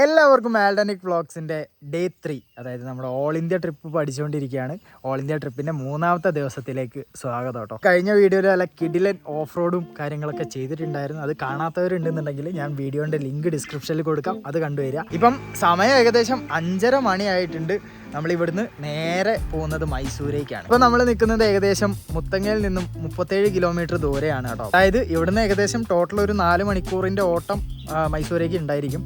എല്ലാവർക്കും ആൽഡനിക് വ്ളോഗ്സിന്റെ day three അതായത് നമ്മുടെ ഓൾ ഇന്ത്യ ട്രിപ്പ് പഠിച്ചുകൊണ്ടിരിക്കുകയാണ്. ഓൾ ഇന്ത്യ ട്രിപ്പിന്റെ മൂന്നാമത്തെ ദിവസത്തിലേക്ക് സ്വാഗതം കേട്ടോ. കഴിഞ്ഞ വീഡിയോയിൽ അല്ല കിഡിലൻ ഓഫ് റോഡും കാര്യങ്ങളൊക്കെ ചെയ്തിട്ടുണ്ടായിരുന്നു. അത് കാണാത്തവരുണ്ടെന്നുണ്ടെങ്കിൽ ഞാൻ വീഡിയോന്റെ ലിങ്ക് ഡിസ്ക്രിപ്ഷനിൽ കൊടുക്കാം. അത് കണ്ടുവരിക ഇപ്പം സമയം ഏകദേശം അഞ്ചര മണിയായിട്ടുണ്ട്. നമ്മൾ ഇവിടുന്ന് നേരെ പോകുന്നത് മൈസൂരേക്കാണ്. ഇപ്പോൾ നമ്മൾ നിൽക്കുന്നത് ഏകദേശം മുത്തങ്ങയിൽ നിന്നും മുപ്പത്തേഴ് കിലോമീറ്റർ ദൂരെയാണ് കേട്ടോ. അതായത് ഇവിടുന്ന് ഏകദേശം ടോട്ടൽ ഒരു നാല് മണിക്കൂറിന്റെ ഓട്ടം മൈസൂരേക്ക് ഉണ്ടായിരിക്കും.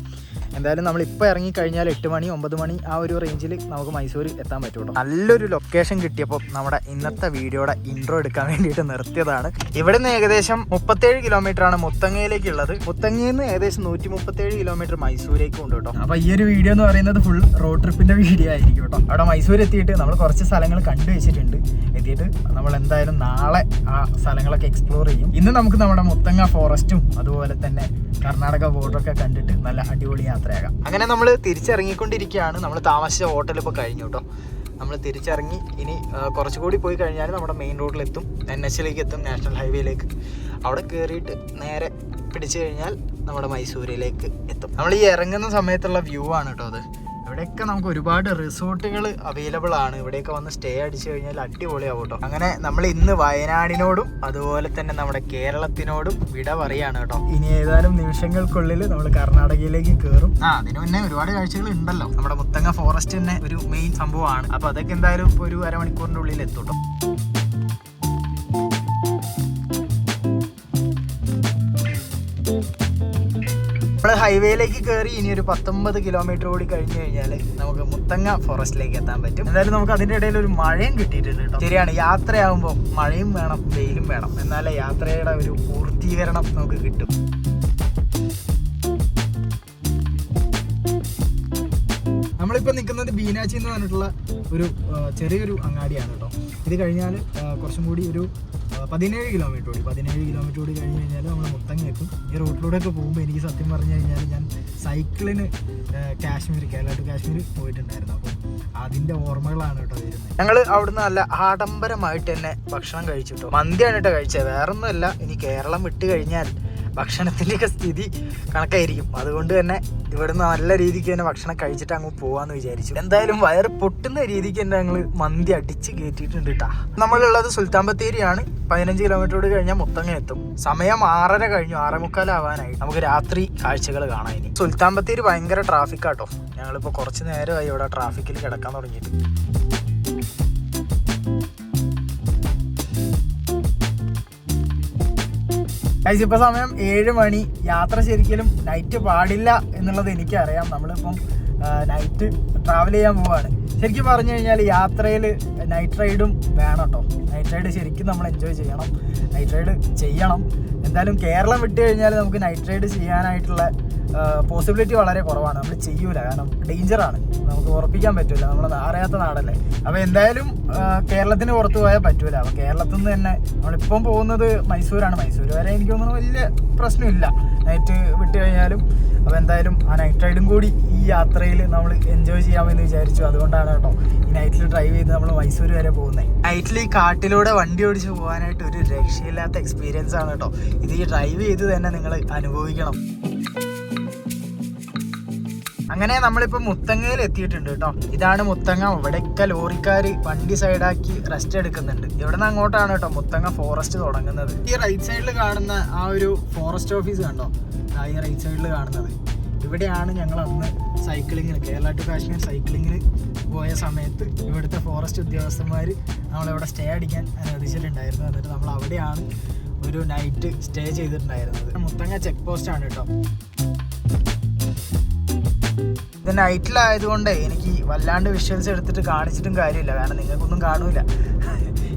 എന്തായാലും നമ്മൾ ഇപ്പോൾ ഇറങ്ങി കഴിഞ്ഞാൽ എട്ട് മണി ഒമ്പത് മണി ആ ഒരു റേഞ്ചിൽ നമുക്ക് മൈസൂർ എത്താൻ പറ്റുള്ളൂ. നല്ലൊരു ലൊക്കേഷൻ കിട്ടിയപ്പോൾ നമ്മുടെ ഇന്നത്തെ വീഡിയോയുടെ ഇൻട്രോ എടുക്കാൻ വേണ്ടിയിട്ട് നിർത്തിയതാണ്. ഇവിടെ നിന്ന് ഏകദേശം മുപ്പത്തേഴ് കിലോമീറ്റർ ആണ് മുത്തങ്ങയിലേക്കുള്ളത്. മുത്തങ്ങയിൽ നിന്ന് ഏകദേശം നൂറ്റി മുപ്പത്തേഴ് കിലോമീറ്റർ മൈസൂരേക്കും ഉണ്ട് കേട്ടോ. അപ്പോൾ ഈ ഒരു വീഡിയോ എന്ന് പറയുന്നത് ഫുൾ റോഡ് ട്രിപ്പിന്റെ വീഡിയോ ആയിരിക്കും കേട്ടോ. അവിടെ മൈസൂർ എത്തിയിട്ട് നമ്മൾ കുറച്ച് സ്ഥലങ്ങൾ കണ്ടു വെച്ചിട്ടുണ്ട്. എത്തിയിട്ട് നമ്മൾ എന്തായാലും നാളെ ആ സ്ഥലങ്ങളൊക്കെ എക്സ്പ്ലോർ ചെയ്യും. ഇന്ന് നമുക്ക് നമ്മുടെ മുത്തങ്ങ ഫോറസ്റ്റും അതുപോലെ തന്നെ കർണാടക ബോർഡറൊക്കെ കണ്ടിട്ട് നല്ല അടിപൊളി യാത്രയാകാം അങ്ങനെ നമ്മൾ തിരിച്ചിറങ്ങിക്കൊണ്ടിരിക്കുകയാണ്. നമ്മൾ താമസിച്ച ഹോട്ടലിൽ ഇപ്പോൾ കഴിഞ്ഞു കേട്ടോ. നമ്മൾ തിരിച്ചിറങ്ങി ഇനി കുറച്ചുകൂടി പോയി കഴിഞ്ഞാൽ നമ്മുടെ മെയിൻ റോഡിലെത്തും എൻ എച്ചിലേക്ക് എത്തും നാഷണൽ ഹൈവേയിലേക്ക് അവിടെ കയറിയിട്ട് നേരെ പിടിച്ചു കഴിഞ്ഞാൽ നമ്മുടെ മൈസൂരിലേക്ക് എത്തും. നമ്മൾ ഈ ഇറങ്ങുന്ന സമയത്തുള്ള വ്യൂ ആണ് കേട്ടോ അത്. ഇവിടെയൊക്കെ നമുക്ക് ഒരുപാട് റിസോർട്ടുകൾ അവൈലബിൾ ആണ്. ഇവിടെയൊക്കെ വന്ന് സ്റ്റേ അടിച്ചു കഴിഞ്ഞാൽ അടിപൊളിയാവും കേട്ടോ അങ്ങനെ നമ്മൾ ഇന്ന് വയനാടിനോടും അതുപോലെ തന്നെ നമ്മുടെ കേരളത്തിനോടും വിട പറയാണ് കേട്ടോ. ഇനി ഏതാനും നിമിഷങ്ങൾക്കുള്ളിൽ നമ്മൾ കർണാടകയിലേക്ക് കയറും ആ അതിന് മുന്നേ ഒരുപാട് കാഴ്ചകൾ ഉണ്ടല്ലോ. നമ്മുടെ മുത്തങ്ങ ഫോറസ്റ്റ് തന്നെ ഒരു മെയിൻ സംഭവമാണ്. അപ്പൊ അതൊക്കെ എന്തായാലും ഒരു അരമണിക്കൂറിന്റെ ഉള്ളിൽ എത്തും കേട്ടോ. ഹൈവേയിലേക്ക് കയറി ഇനി ഒരു പത്തൊമ്പത് കിലോമീറ്റർ കൂടി കഴിഞ്ഞു കഴിഞ്ഞാൽ നമുക്ക് മുത്തങ്ങ ഫോറസ്റ്റിലേക്ക് എത്താൻ പറ്റും. എന്തായാലും നമുക്ക് അതിന്റെ ഇടയിൽ ഒരു മഴയും കിട്ടിയിട്ടുണ്ട് കേട്ടോ. ശരിയാണ് യാത്രയാകുമ്പോൾ മഴയും വേണം വെയിലും വേണം. എന്നാലേ യാത്രയുടെ ഒരു പൂർത്തീകരണം നമുക്ക് കിട്ടും. നമ്മളിപ്പോൾ നിൽക്കുന്നത് ബീനാച്ചി എന്ന് പറഞ്ഞിട്ടുള്ള ഒരു ചെറിയൊരു അങ്ങാടിയാണ് കേട്ടോ. ഇത് കഴിഞ്ഞാൽ കുറച്ചും കൂടി ഒരു പതിനേഴ് കിലോമീറ്റർ ഓടി. പതിനേഴ് കിലോമീറ്റർ ഓടി കഴിഞ്ഞ് കഴിഞ്ഞാൽ നമ്മൾ മുത്തങ്ങ എത്തും ഈ റോട്ടിലൂടെയൊക്കെ പോകുമ്പോൾ എനിക്ക് സത്യം പറഞ്ഞു കഴിഞ്ഞാൽ ഞാൻ സൈക്കിളിന് കാശ്മീർ കേരള ടു കാശ്മീർ പോയിട്ടുണ്ടായിരുന്നു. അപ്പം അതിന്റെ ഓർമ്മകളാണ് കേട്ടോ വരുന്നത്. ഞങ്ങൾ അവിടുന്ന് നല്ല ആഡംബരമായിട്ട് തന്നെ ഭക്ഷണം കഴിച്ചു കേട്ടോ മന്തിയാണ് കേട്ടോ കഴിച്ചത്. വേറൊന്നുമല്ല. ഇനി കേരളം വിട്ട് കഴിഞ്ഞാൽ ഭക്ഷണത്തിന്റെയൊക്കെ സ്ഥിതി കണക്കായിരിക്കും. അതുകൊണ്ട് തന്നെ ഇവിടുന്ന് നല്ല രീതിക്ക് തന്നെ ഭക്ഷണം കഴിച്ചിട്ട് അങ്ങ് പോവാന്ന് വിചാരിച്ചു. എന്തായാലും വയറ് പൊട്ടുന്ന രീതിക്ക് തന്നെ ഞങ്ങൾ മന്തി അടിച്ച് കയറ്റിയിട്ടുണ്ട് കേട്ടാ നമ്മളുള്ളത് സുൽത്താൻ ബത്തേരിയാണ് പതിനഞ്ച് കിലോമീറ്റർ കഴിഞ്ഞാൽ മുത്തങ്ങ എത്തും. സമയം ആറര കഴിഞ്ഞു. മുക്കാലാവാനായി നമുക്ക് രാത്രി കാഴ്ചകൾ കാണാൻ ഇനി. സുൽത്താൻ ബത്തേരി ഭയങ്കര ട്രാഫിക് ആട്ടോ ഞങ്ങളിപ്പോൾ കുറച്ച് നേരമായി ഇവിടെ ട്രാഫിക്കിൽ കിടക്കാൻ തുടങ്ങിയിട്ട്. ഗൈസ് സമയം ഏഴ് മണി. യാത്ര ശരിക്കും നൈറ്റ് പാടില്ല എന്നുള്ളത് എനിക്കറിയാം. നമ്മളിപ്പം നൈറ്റ് ട്രാവൽ ചെയ്യാൻ പോവാണ്. ശരിക്കും പറഞ്ഞു കഴിഞ്ഞാൽ യാത്രയിൽ നൈറ്റ് റൈഡും വേണം കേട്ടോ നൈറ്റ് റൈഡ് ശരിക്കും നമ്മൾ എൻജോയ് ചെയ്യണം. നൈറ്റ് റൈഡ് ചെയ്യണം. എന്തായാലും കേരളം വിട്ട് കഴിഞ്ഞാൽ നമുക്ക് നൈറ്റ് റൈഡ് ചെയ്യാനായിട്ടുള്ള പോസിബിലിറ്റി വളരെ കുറവാണ്. നമ്മൾ ചെയ്യൂല. കാരണം ഡേഞ്ചറാണ് നമുക്ക് ഉറപ്പിക്കാൻ പറ്റില്ല നമ്മൾ അറിയാത്ത നാടല്ലേ. അപ്പോൾ എന്തായാലും കേരളത്തിന് പുറത്ത് പോയാൽ പറ്റൂല. അപ്പോൾ കേരളത്തിൽ നിന്ന് തന്നെ നമ്മളിപ്പം പോകുന്നത് മൈസൂരാണ്. മൈസൂർ വരെ എനിക്ക് തോന്നുന്നു വലിയ പ്രശ്നമില്ല. നൈറ്റ് വിട്ട് കഴിഞ്ഞാലും അപ്പോൾ എന്തായാലും ആ നൈറ്റ് റൈഡും കൂടി ഈ യാത്രയിൽ നമ്മൾ എൻജോയ് ചെയ്യാമെന്ന് വിചാരിച്ചു. അതുകൊണ്ടാണ് കേട്ടോ ഈ നൈറ്റിൽ ഡ്രൈവ് ചെയ്ത് നമ്മൾ മൈസൂർ വരെ പോകുന്നത് നൈറ്റിൽ ഈ കാട്ടിലൂടെ വണ്ടി ഓടിച്ച് പോകാനായിട്ട് ഒരു രക്ഷയില്ലാത്ത എക്സ്പീരിയൻസ് ആണ് കേട്ടോ. ഇത് ഈ ഡ്രൈവ് ചെയ്ത് തന്നെ നിങ്ങൾ അനുഭവിക്കണം. അങ്ങനെ നമ്മളിപ്പോ മുത്തങ്ങയിൽ എത്തിയിട്ടുണ്ട് കേട്ടോ. ഇതാണ് മുത്തങ്ങ. ഇവിടെയൊക്കെ ലോറിക്കാർ വണ്ടി സൈഡാക്കി റെസ്റ്റ് എടുക്കുന്നുണ്ട്. ഇവിടെ നിന്ന് അങ്ങോട്ടാണ് കേട്ടോ മുത്തങ്ങ ഫോറസ്റ്റ് തുടങ്ങുന്നത്. ഈ റൈറ്റ് സൈഡിൽ കാണുന്ന ആ ഒരു ഫോറസ്റ്റ് ഓഫീസ് കണ്ടോ? ആ ഈ റൈറ്റ് സൈഡിൽ കാണുന്നത്. ഇവിടെയാണ് ഞങ്ങൾ അന്ന് സൈക്ലിങ്ങിന് കേരള ടു കാശ്മീർ സൈക്ലിങ്ങിന് പോയ സമയത്ത് ഇവിടുത്തെ ഫോറസ്റ്റ് ഉദ്യോഗസ്ഥന്മാർ നമ്മളിവിടെ സ്റ്റേ അടിക്കാൻ അനുവദിച്ചിട്ടുണ്ടായിരുന്നു. എന്നിട്ട് നമ്മൾ അവിടെയാണ് ഒരു നൈറ്റ് സ്റ്റേ ചെയ്തിട്ടുണ്ടായിരുന്നത്. മുത്തങ്ങ ചെക്ക് പോസ്റ്റ് ആണ് കേട്ടോ. ഇത് നൈറ്റിലായതുകൊണ്ട് എനിക്ക് വല്ലാണ്ട് വിഷ്വൽസ് എടുത്തിട്ട് കാണിച്ചിട്ടും കാര്യമില്ല. കാരണം നിങ്ങൾക്കൊന്നും കാണൂല.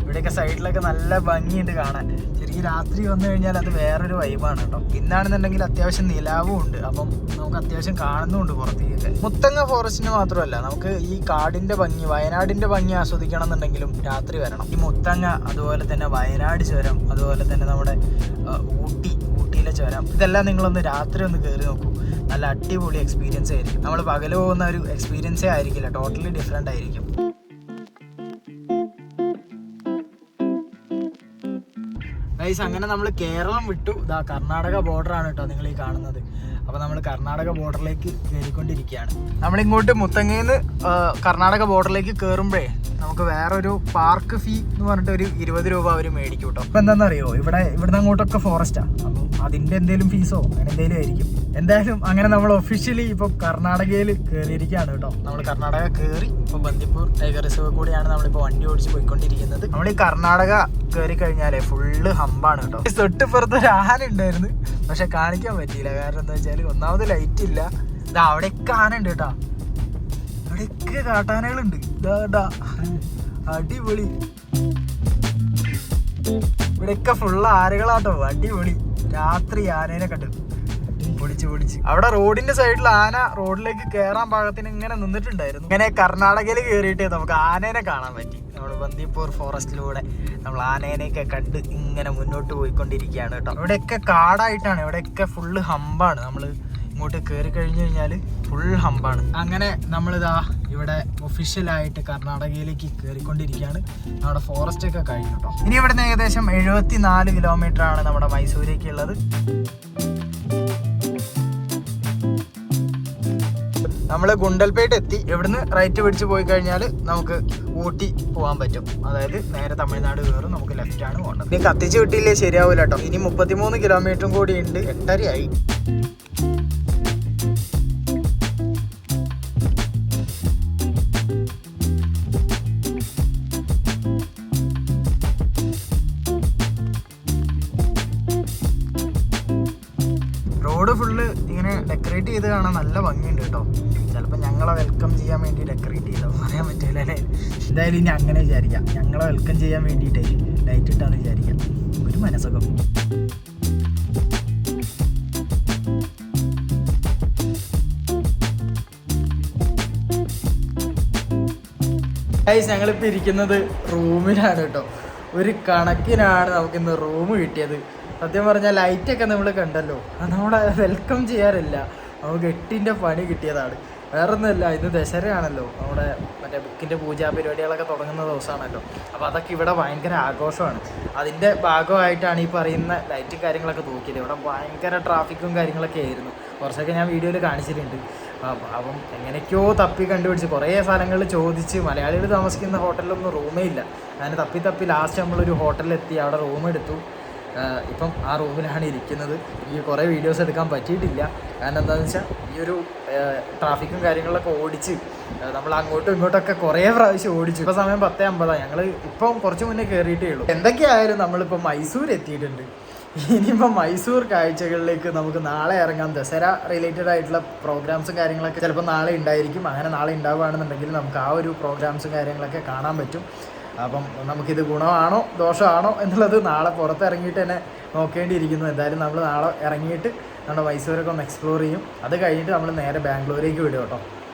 ഇവിടെയൊക്കെ സൈഡിലൊക്കെ നല്ല ഭംഗിയുണ്ട് കാണാൻ. ശരിക്കും രാത്രി വന്നു കഴിഞ്ഞാൽ അത് വേറൊരു വൈബാണ് കേട്ടോ. ഇന്നാണെന്നുണ്ടെങ്കിൽ അത്യാവശ്യം നിലാവും ഉണ്ട്. അപ്പം നമുക്ക് അത്യാവശ്യം കാണുന്നുമുണ്ട് പുറത്തേക്ക്. മുത്തങ്ങ ഫോറസ്റ്റിന് മാത്രമല്ല നമുക്ക് ഈ കാടിന്റെ ഭംഗി വയനാടിന്റെ ഭംഗി ആസ്വദിക്കണം എന്നുണ്ടെങ്കിലും രാത്രി വരണം. ഈ മുത്തങ്ങ അതുപോലെ തന്നെ വയനാട് ചുരം അതുപോലെ തന്നെ നമ്മുടെ ഊട്ടി ഊട്ടിയിലെ വരാം ഇതെല്ലാം നിങ്ങളൊന്ന് രാത്രി ഒന്ന് കയറി നോക്കൂ. നല്ല അടിപൊളി എക്സ്പീരിയൻസ് ആയിരിക്കും. നമ്മൾ പകൽ പോകുന്ന ഒരു എക്സ്പീരിയൻസേ ആയിരിക്കില്ല. ടോട്ടലി ഡിഫറെന്റ് ആയിരിക്കും. ഗൈസ് അങ്ങനെ നമ്മൾ കേരളം വിട്ടു. ഇതാ കർണാടക ബോർഡറാണ് കേട്ടോ നിങ്ങൾ ഈ കാണുന്നത്. അപ്പോൾ നമ്മൾ കർണാടക ബോർഡറിലേക്ക് കയറിക്കൊണ്ടിരിക്കുകയാണ് നമ്മളിങ്ങോട്ട് മുത്തങ്ങയിൽ കർണാടക ബോർഡറിലേക്ക് കയറുമ്പോഴേ നമുക്ക് വേറൊരു പാർക്ക് ഫീ എന്ന് പറഞ്ഞിട്ട് ഒരു ഇരുപത് രൂപ അവർ മേടിക്കും കേട്ടോ അപ്പോൾ എന്താണെന്നറിയോ ഇവിടെ ഇവിടുന്ന് അങ്ങോട്ടൊക്കെ ഫോറസ്റ്റാണ് അപ്പം അതിന്റെ എന്തെങ്കിലും ഫീസോ അങ്ങനെ എന്തെങ്കിലും ആയിരിക്കും. എന്തായാലും അങ്ങനെ നമ്മൾ ഒഫീഷ്യലി ഇപ്പോൾ കർണാടകയിൽ കയറിയിരിക്കുകയാണ് കേട്ടോ. നമ്മൾ കർണാടക കയറി ഇപ്പോൾ ബന്ദിപ്പൂർ ടൈഗർ റിസർവ് കൂടിയാണ് നമ്മളിപ്പോൾ വണ്ടി ഓടിച്ച് പോയിക്കൊണ്ടിരിക്കുന്നത്. നമ്മൾ ഈ കർണാടക കയറി കഴിഞ്ഞാലേ ഫുള്ള് ഹമ്പാണ് കേട്ടോ. തൊട്ടിപ്പുറത്ത് ഒരു ആന ഉണ്ടായിരുന്നു. പക്ഷെ കാണിക്കാൻ പറ്റിയില്ല. കാരണം എന്താ വെച്ചാൽ ഒന്നാമത് ലൈറ്റ് ഇല്ല. ഇതാ അവിടെയൊക്കെ ആന ഉണ്ട് കേട്ടോ. അവിടെയൊക്കെ കാട്ടാനകളുണ്ട്. ഇതാ. അടിപൊളി. ഇവിടെയൊക്കെ ഫുള്ള് ആനകളാട്ടോ. അടിപൊളി. രാത്രി ആനേനെ കണ്ടു പൊടിച്ച് പൊടിച്ച്. അവിടെ റോഡിന്റെ സൈഡിൽ ആന റോഡിലേക്ക് കയറാൻ പാകത്തിന് ഇങ്ങനെ നിന്നിട്ടുണ്ടായിരുന്നു. ഇങ്ങനെ കർണാടകയിൽ കയറിയിട്ട് നമുക്ക് ആനേനെ കാണാൻ പറ്റി. നമ്മൾ ബന്ദിപ്പൂർ ഫോറസ്റ്റിലൂടെ നമ്മൾ ആനേനെയൊക്കെ കണ്ട് ഇങ്ങനെ മുന്നോട്ട് പോയിക്കൊണ്ടിരിക്കുകയാണ് കേട്ടോ. ഇവിടെയൊക്കെ കാടായിട്ടാണ് ഇവിടെയൊക്കെ ഫുള്ള് ഹമ്പാണ് നമ്മൾ ഇങ്ങോട്ട് കയറി കഴിഞ്ഞു കഴിഞ്ഞാൽ ഫുൾ ഹമ്പാണ്. അങ്ങനെ നമ്മളിതാ ഇവിടെ ഒഫീഷ്യലായിട്ട് കർണാടകയിലേക്ക് കയറിക്കൊണ്ടിരിക്കുകയാണ് നമ്മുടെ ഫോറസ്റ്റ് ഒക്കെ കഴിഞ്ഞു കേട്ടോ ഇനി ഇവിടുന്ന് ഏകദേശം എഴുപത്തി നാല് കിലോമീറ്റർ ആണ് നമ്മുടെ മൈസൂരേക്ക് ഉള്ളത് നമ്മൾ ഗുണ്ടൽപേട്ട് എത്തി. ഇവിടുന്ന് റൈറ്റ് പിടിച്ച് പോയി കഴിഞ്ഞാൽ നമുക്ക് ഊട്ടി പോകാൻ പറ്റും. അതായത് നേരെ തമിഴ്നാട് കയറും നമുക്ക് ലെഫ്റ്റ് ആണ് പോകേണ്ടത്. ഇനി കത്തിച്ച് കിട്ടിയില്ലേ ശരിയാവില്ല കേട്ടോ ഇനി മുപ്പത്തിമൂന്ന് കിലോമീറ്ററും കൂടി ഉണ്ട്. എട്ടരയായി. ഇങ്ങനെ ഡെക്കറേറ്റ് ചെയ്ത് കാണാൻ നല്ല ഭംഗിയുണ്ട് കേട്ടോ. ചിലപ്പോൾ ഞങ്ങളെ വെൽക്കം ചെയ്യാൻ വേണ്ടി ഡെക്കറേറ്റ് ചെയ്തോ പറയാൻ പറ്റില്ല അല്ലേ? എന്തായാലും ഇനി അങ്ങനെ വിചാരിക്കാം. ഞങ്ങളെ വെൽക്കം ചെയ്യാൻ വേണ്ടിയിട്ടേ ലൈറ്റ് ഇട്ടാന്ന് വിചാരിക്കാം. ഒരു മനസ്സൊക്കെ ഗൈസ് ഞങ്ങളിപ്പോൾ ഇരിക്കുന്നത് റൂമിലാണ് കേട്ടോ. ഒരു കണക്കിനാണ് നമുക്കിന്ന് റൂം കിട്ടിയത്. സത്യം പറഞ്ഞാൽ ലൈറ്റൊക്കെ നമ്മൾ കണ്ടല്ലോ. നമ്മളെ വെൽക്കം ചെയ്യാറില്ല. നമുക്ക് എട്ടിന്റെ പണി കിട്ടിയതാണ്. വേറെ ഒന്നുമല്ല ഇന്ന് ദശരയാണല്ലോ. നമ്മുടെ മറ്റേ ബുക്കിന്റെ പൂജാ പരിപാടികളൊക്കെ തുടങ്ങുന്ന ദിവസമാണല്ലോ. അപ്പോൾ അതൊക്കെ ഇവിടെ ഭയങ്കര ആഘോഷമാണ്. അതിന്റെ ഭാഗമായിട്ടാണ് ഈ പറയുന്ന ലൈറ്റ് കാര്യങ്ങളൊക്കെ തൂക്കിയത് ഇവിടെ ഭയങ്കര ട്രാഫിക്കും കാര്യങ്ങളൊക്കെ ആയിരുന്നു. കുറച്ചൊക്കെ ഞാൻ വീഡിയോയിൽ കാണിച്ചിട്ടുണ്ട്. അപ്പം എങ്ങനെയൊക്കെയോ തപ്പി കണ്ടുപിടിച്ച് കുറേ സ്ഥലങ്ങളിൽ ചോദിച്ച് മലയാളികൾ താമസിക്കുന്ന ഹോട്ടലിലൊന്നും റൂമേ ഇല്ല. അങ്ങനെ തപ്പി തപ്പി ലാസ്റ്റ് നമ്മളൊരു ഹോട്ടലിലെത്തി അവിടെ റൂം എടുത്തു. ഇപ്പം ആ റൂമിലാണ് ഇരിക്കുന്നത്. എനിക്ക് കുറേ വീഡിയോസ് എടുക്കാൻ പറ്റിയിട്ടില്ല. കാരണം എന്താണെന്ന് വെച്ചാൽ ഈ ഒരു ട്രാഫിക്കും കാര്യങ്ങളൊക്കെ ഓടിച്ച് നമ്മൾ അങ്ങോട്ടും ഇങ്ങോട്ടൊക്കെ കുറേ പ്രാവശ്യം ഓടിച്ചു. ഇപ്പോൾ സമയം പത്തേ അമ്പതാണ് ഞങ്ങൾ ഇപ്പം കുറച്ച് മുന്നേ കയറിയിട്ടേ ഉള്ളൂ. എന്തൊക്കെയായാലും നമ്മളിപ്പോൾ മൈസൂർ എത്തിയിട്ടുണ്ട്. ഇനിയിപ്പോൾ മൈസൂർ കാഴ്ചകളിലേക്ക് നമുക്ക് നാളെ ഇറങ്ങാം. ദസര റിലേറ്റഡ് ആയിട്ടുള്ള പ്രോഗ്രാംസും കാര്യങ്ങളൊക്കെ ചിലപ്പോൾ നാളെ ഉണ്ടായിരിക്കും. അങ്ങനെ നാളെ ഉണ്ടാവുകയാണെന്നുണ്ടെങ്കിൽ നമുക്ക് ആ ഒരു പ്രോഗ്രാംസും കാര്യങ്ങളൊക്കെ കാണാൻ പറ്റും. അപ്പം നമുക്കിത് ഗുണമാണോ ദോഷമാണോ എന്നുള്ളത് നാളെ പുറത്തിറങ്ങിയിട്ട് തന്നെ നോക്കേണ്ടിയിരിക്കുന്നു. എന്തായാലും നമ്മൾ നാളെ ഇറങ്ങിയിട്ട് നമ്മുടെ മൈസൂരൊക്കെ ഒന്ന് എക്സ്പ്ലോർ ചെയ്യും. അത് കഴിഞ്ഞിട്ട് നമ്മൾ നേരെ ബാംഗ്ലൂരേക്ക് വിടും കേട്ടോ.